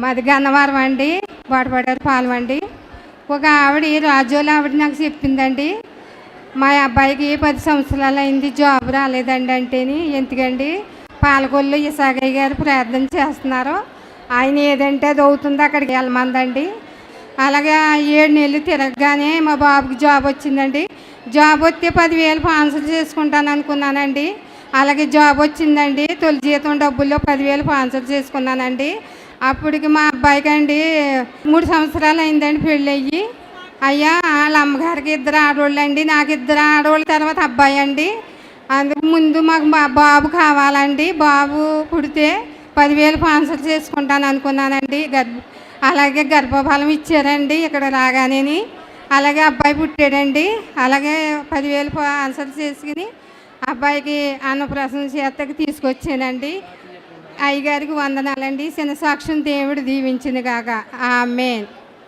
మాది గన్నవరం అండి బోడపడారు పాలెం అండి. ఒక ఆవిడ రాజోలు ఆవిడ నాకు చెప్పిందండి మా అబ్బాయికి పది సంవత్సరాలు అయింది జాబ్ రాలేదండి అంటేని. ఎందుకండి? పాలకొల్లు ఇసాగయ్య గారు ప్రార్థన చేస్తున్నారు. ఆయన ఏదంటే అది అవుతుందో అక్కడికి వెళ్ళమందండి. అలాగే ఏడు నెలలు తిరగగానే మా బాబుకి జాబ్ వచ్చిందండి. జాబ్ వస్తే పదివేలు పాన్సర్ చేసుకుంటాను అనుకున్నానండి. అలాగే జాబ్ వచ్చిందండి తొలి జీతం డబ్బుల్లో పదివేలు స్పాన్సర్ చేసుకున్నానండి. అప్పటికి మా అబ్బాయికి అండి మూడు సంవత్సరాలు అయిందండి పెళ్ళి అయ్యి అయ్యా వాళ్ళ అమ్మగారికి ఇద్దరు ఆడవాళ్ళు అండి నాకు ఇద్దరు ఆడవాళ్ళ తర్వాత అబ్బాయి అండి. అందుకు ముందు మాకు మా బాబు కావాలండి. బాబు పుడితే పదివేలు స్పాన్సర్ చేసుకుంటాను అనుకున్నానండి. గర్భ అలాగే గర్భఫలం ఇచ్చారండి ఇక్కడ రాగానే అలాగే అబ్బాయి పుట్టాడండి. అలాగే పదివేలు ఆన్సర్ చేసుకుని అబ్బాయికి అన్నప్రాసన చేతకి తీసుకొచ్చానండి. అయ్యగారికి వందనాలండి. చిన్న సాక్ష్యం దేవుడు దీవించింది కాక. ఆమెన్.